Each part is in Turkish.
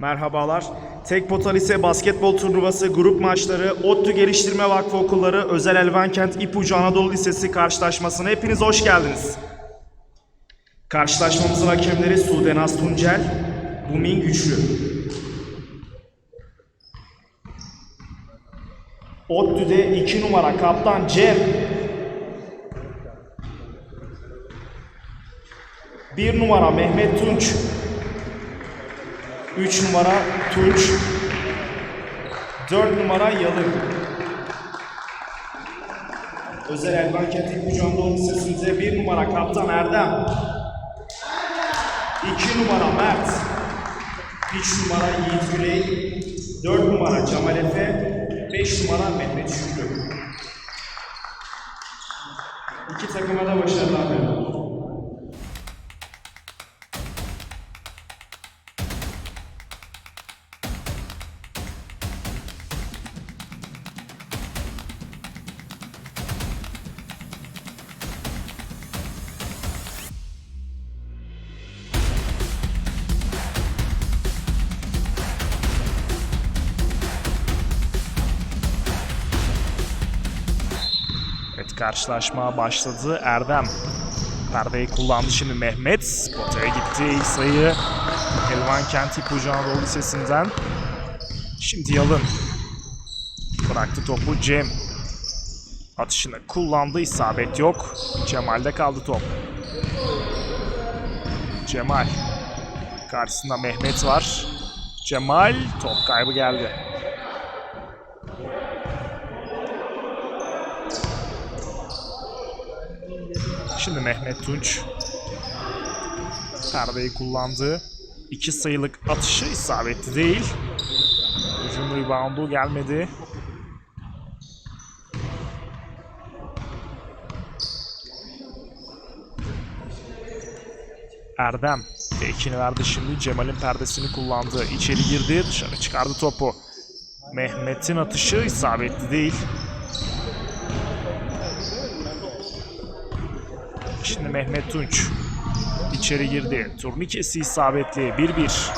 Merhabalar. Tek Pota Lise Basketbol Turnuvası grup maçları ODTÜ Geliştirme Vakfı Okulları Özel Elvankent İpucu Anadolu Lisesi karşılaşmasına hepiniz hoş geldiniz. Karşılaşmamızın hakemleri Sudenaz Tuncel, Bumin Güçlü. ODTÜ'de 2 numara kaptan Cem. 1 numara Mehmet Tunç. 3 numara Tunç. 4 numara Yalın. Özel Elvan Kent İpucu Anadolu Lisesi'nde 1 numara Kaptan Erdem. 2 numara Mert. 3 numara Yiğit Güney. 4 numara Cemal Efe. 5 numara Mehmet Şükrü. İki takıma da başarılar diliyorum. Karşılaşma başladı. Erdem perdeyi kullandı şimdi Mehmet. Potaya gitti ilk sayı. Elvan Kent İpucu Anadolu Lisesi'nden. Şimdi Yalın. Bıraktı topu Cem. Atışını kullandı. isabet yok. Cemal'de kaldı top. Cemal. Karşısında Mehmet var. Cemal top kaybı geldi. Şimdi Mehmet Tunç perdeyi kullandı. İki sayılık atışı isabetli değil. Hücum reboundu gelmedi. Erdem tekini verdi şimdi. Cemal'in perdesini kullandı. İçeri girdi. Dışarı çıkardı topu. Mehmet'in atışı isabetli değil. Şimdi Mehmet Tunç içeri girdi. Turnikesi isabetli. 1-1.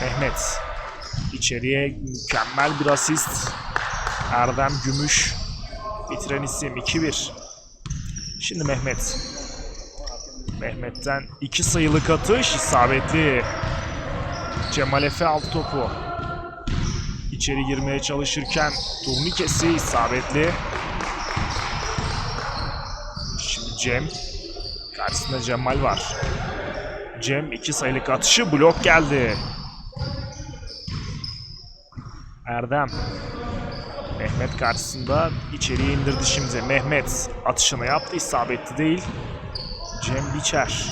Mehmet içeriye mükemmel bir asist. Erdem Gümüş bitiren isim 2-1. Şimdi Mehmet. Mehmet'ten iki sayılık atış isabetli. Cemal Efe aldı topu. İçeri girmeye çalışırken turnikesi isabetli. Şimdi Cem. Karşısında Cemal var. Cem iki sayılık atışı blok geldi. Erdem. Mehmet karşısında içeriye indirdi şimdi. Mehmet atışını yaptı isabetli değil. Cem Biçer.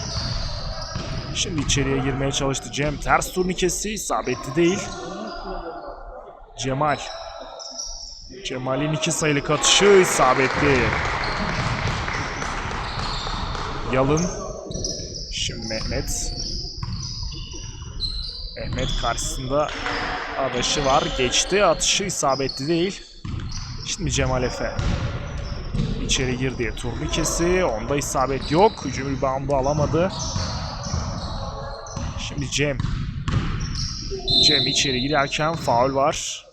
Şimdi içeriye girmeye çalıştı. Cem ters turnikesi isabetli değil. Cemal. Cemal'in iki sayılık atışı isabetli. Yalın. Şimdi Mehmet. Mehmet karşısında adaşı var. Geçti. Atışı isabetli değil. Şimdi Cemal Efe. İçeri girdi. Turnikesi. Onda isabet yok. Hücum reboundu alamadı. Şimdi Cem. Cem içeri girerken faul var.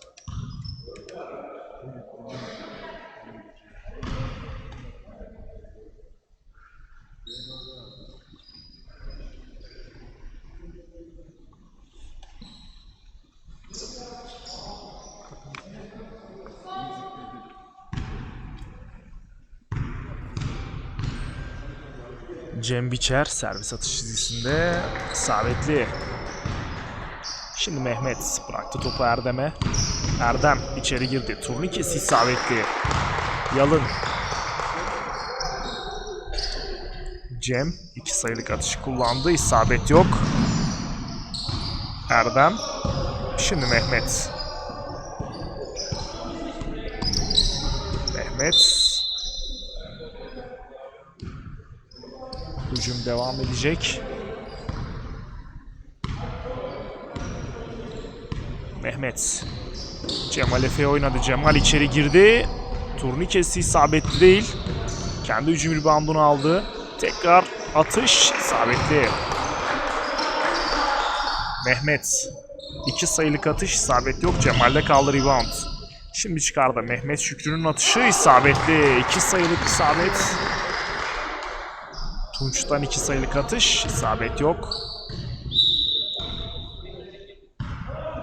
Cem Biçer servis atış dizisinde isabetli. Şimdi Mehmet bıraktı topu Erdem'e. Erdem içeri girdi. Turnikesi isabetli. Yalın. Cem iki sayılık atışı kullandı. İsabet yok. Erdem. Şimdi. Mehmet Hücum devam edecek. Mehmet. Cemal Efe oynadı. Cemal içeri girdi. Turnikesi isabetli değil. Kendi hücum reboundunu aldı. Tekrar atış isabetli. Mehmet. İki sayılık atış isabet yok. Cemal'de kaldı rebound. Şimdi çıkardı. Mehmet Şükrü'nün atışı isabetli. İki sayılık isabet. Tunç'tan iki sayılık atış. isabet yok.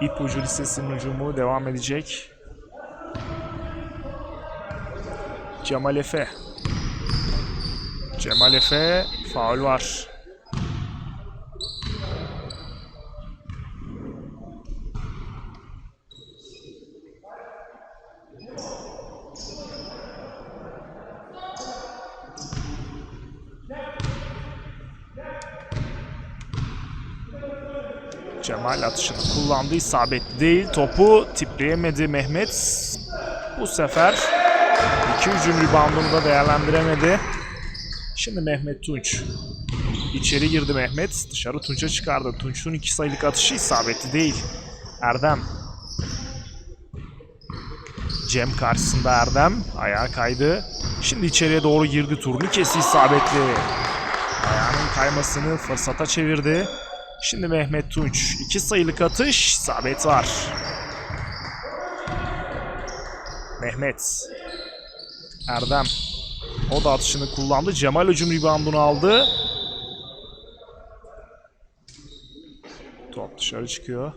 İpucu Lisesi'nin hücumu devam edecek. Cemal Efe. Cemal Efe faul var. Cemal atışını kullandı. isabetli değil. Topu tipleyemedi Mehmet. Bu sefer iki hücum reboundunu da değerlendiremedi. Şimdi Mehmet Tunç. İçeri girdi Mehmet. Dışarı Tunç'a çıkardı. Tunç'un iki sayılık atışı isabetli değil. Erdem. Cem karşısında Erdem. Ayağa kaydı. Şimdi içeriye doğru girdi. Turnikesi isabetli. Ayağının kaymasını fırsata çevirdi. Şimdi Mehmet Tunç. iki sayılık atış. isabet var. Mehmet. Erdem. O da atışını kullandı. Cemal hücum reboundunu aldı. Top dışarı çıkıyor.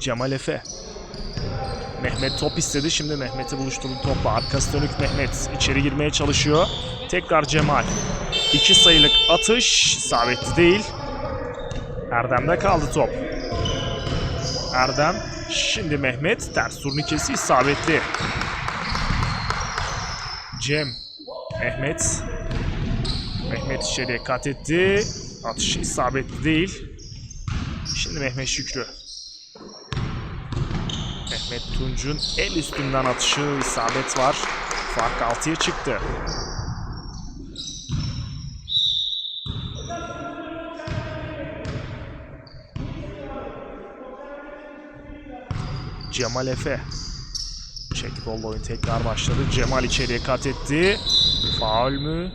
Cemal Efe. Mehmet top istedi. Şimdi Mehmet'i buluşturdu topla. Arkası dönük Mehmet. içeri girmeye çalışıyor. Tekrar Cemal. İki sayılık atış. isabetli değil. Erdem'de kaldı top. Erdem. Şimdi Mehmet. Ters turnikesi isabetli. Cem. Mehmet. Mehmet içeriye kat etti. Atışı isabetli değil. Şimdi Mehmet Şükrü. Mehmet Tunç'un el üstünden atışı isabet var. Fark 6'ya çıktı. Cemal Efe. Çekbolla oyun tekrar başladı. Cemal içeriye kat etti. Faul mü?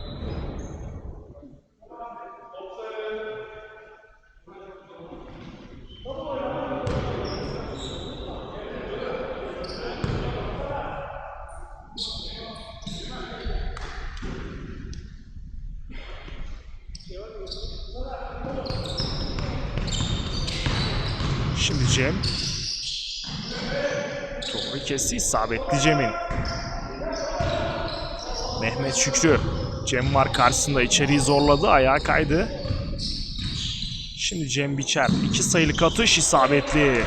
Şimdi Cem. Turnikesi isabetli Cem'in. Mehmet Şükrü. Cem var karşısında içeriği zorladı. Ayağa kaydı. Şimdi Cem Biçer. iki sayılık atış isabetli.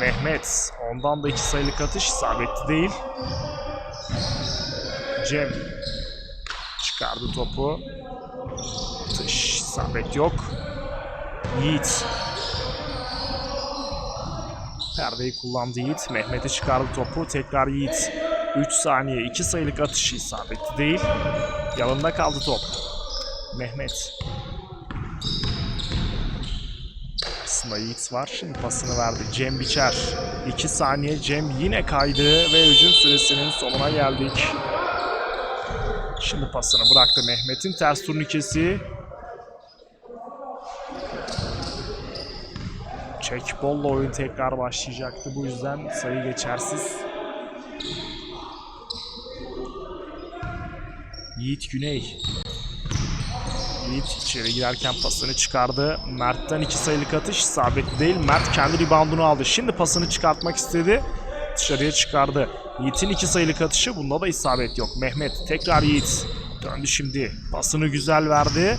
Mehmet. Ondan da iki sayılık atış isabetli değil. Cem. Çıkardı topu. Atış isabet yok. Yiğit. Perdeyi kullandı Yiğit. Mehmet'e çıkardı topu. Tekrar Yiğit. 3 saniye 2 sayılık atışı isabetli değil. Yanında kaldı top. Mehmet. Aslında Yiğit var. Şimdi pasını verdi. Cem Biçer. 2 saniye Cem yine kaydı ve hücum süresinin sonuna geldik. Şimdi pasını bıraktı Mehmet'in ters turnikesi. Çekbolla oyun tekrar başlayacaktı. Bu yüzden sayı geçersiz. Yiğit Güney. Yiğit içeri girerken pasını çıkardı. Mert'ten iki sayılık atış isabetli değil. Mert kendi reboundunu aldı. Şimdi pasını çıkartmak istedi. Dışarıya çıkardı. Yiğit'in iki sayılık atışı. Bunda da isabet yok. Mehmet tekrar Yiğit. Döndü şimdi. Pasını güzel verdi.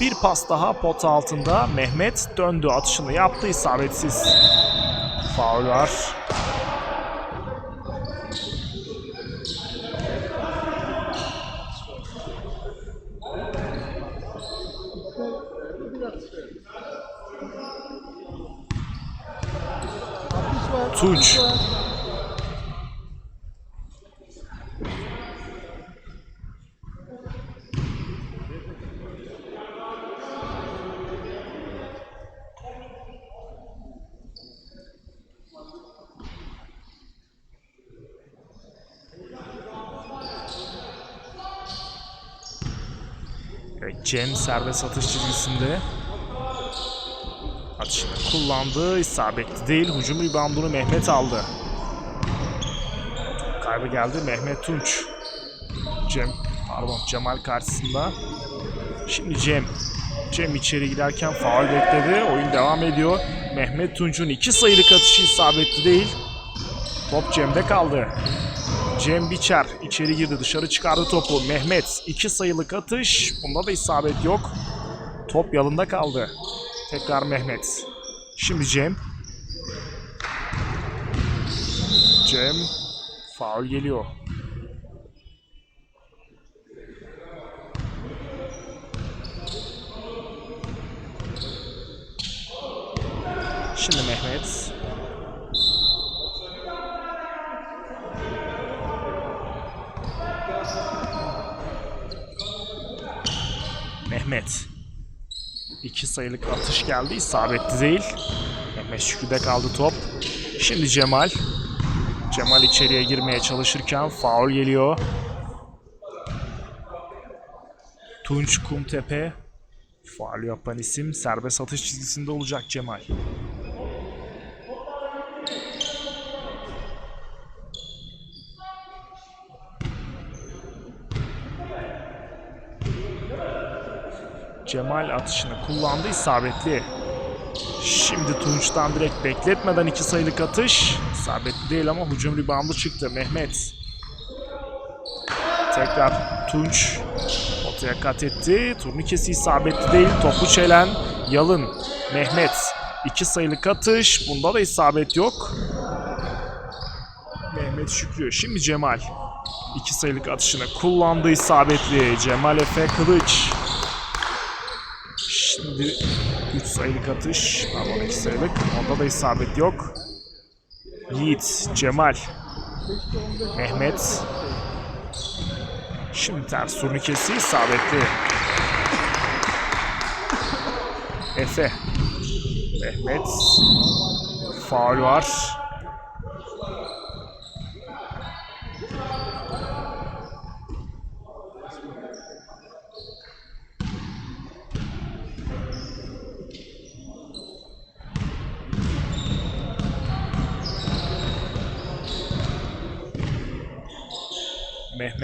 Bir pas daha pot altında. Mehmet döndü. Atışını yaptı. isabetsiz. Faul var. Cem serbest atış çizgisinde. Atışını kullandı. isabetli değil. Hücum reboundunu Mehmet aldı. Kaybı geldi. Mehmet Tunç. Cem, pardon Cemal karşısında. Şimdi Cem. Cem içeri giderken faul bekledi. Oyun devam ediyor. Mehmet Tunç'un iki sayılık atışı isabetli değil. Top Cem'de kaldı. Cem Biçer içeri girdi dışarı çıkardı topu. Mehmet iki sayılık atış. Bunda da isabet yok. Top yalında kaldı. Tekrar Mehmet. Şimdi Cem. Cem. Faul geliyor. Şimdi Mehmet. Mehmet. İki sayılık atış geldi. isabetli değil. Mehmet Şükrü'de kaldı top. Şimdi Cemal. Cemal içeriye girmeye çalışırken faul geliyor. Tunç Kumtepe. Faul yapan isim serbest atış çizgisinde olacak Cemal. Cemal atışını kullandı isabetli. Şimdi Tunç'tan direkt bekletmeden iki sayılık atış. İsabetli değil ama hücum reboundu çıktı. Mehmet. Tekrar Tunç. Ortaya kat etti. Turnikesi isabetli değil. Topu çelen Yalın. Mehmet. iki sayılık atış. Bunda da isabet yok. Mehmet Şükrü. Şimdi Cemal. iki sayılık atışını kullandı isabetli. Cemal Efe Kılıç. Şimdi 3 sayılık atış. Pardon 2 sayılık. Onda da isabet yok. Yiğit, Cemal, Mehmet. Şimdi ters turnikesi isabetli. Efe. Mehmet. Faul var.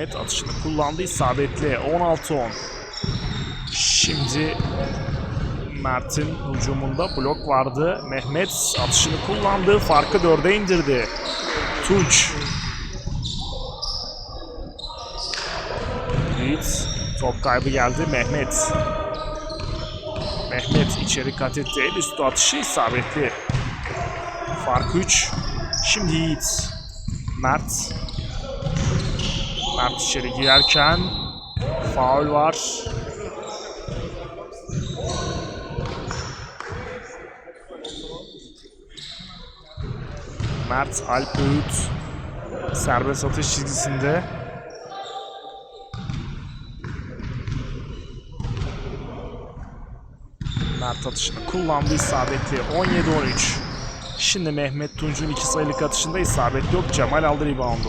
Mehmet atışını kullandı isabetli 16-10. Şimdi Mert'in hücumunda blok vardı. Mehmet atışını kullandı. Farkı 4'e indirdi. Tunç. Yiğit. Top kaybı geldi. Mehmet. Mehmet içeri kat etti. El üstü atışı isabetli. Fark 3. Şimdi Yiğit. Mert. Mert içeri girerken faul var. Mert Alp Öğüt serbest atış çizgisinde. Mert atışını kullandı isabetli 17-13. Şimdi Mehmet Tunç'un iki sayılık atışında isabet yok. Cemal aldı reboundu.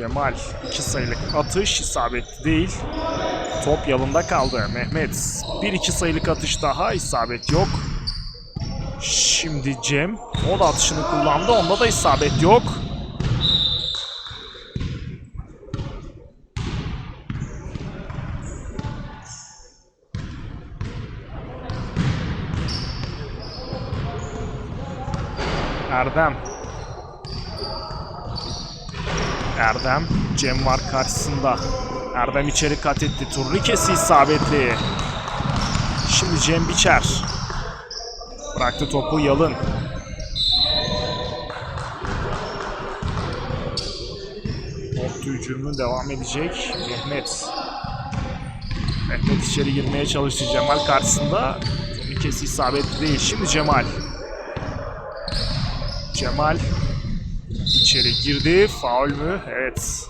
Cemal iki sayılık atış isabetli değil. Top yalında kaldı. Mehmet bir iki sayılık atış daha isabet yok. Şimdi Cem o da atışını kullandı. Onda da isabet yok. Erdem Erdem Cem var karşısında. Erdem içeri kat etti. Turnikesi isabetli. Şimdi Cem Biçer. Bıraktı topu Yalın. Top hücumu devam edecek. Mehmet. Mehmet içeri girmeye çalıştı. Cemal karşısında. Turnikesi isabetli değil. Şimdi Cemal. Cemal İçeri girdi. Faul mü? Evet.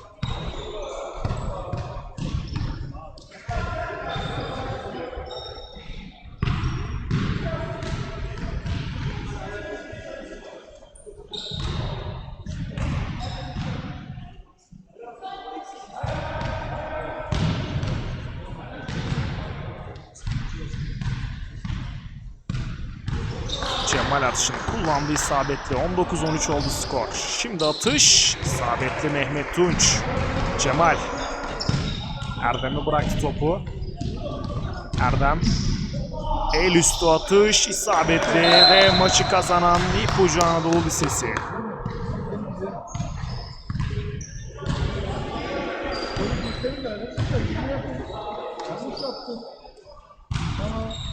Cemal atışını kullandı isabetli. 19-13 oldu skor. Şimdi atış isabetli Mehmet Tunç. Cemal. Erdem'e bıraktı topu. Erdem. El üstü atış isabetli ve maçı kazanan İpucu Anadolu Lisesi. Yaptın. Tamam.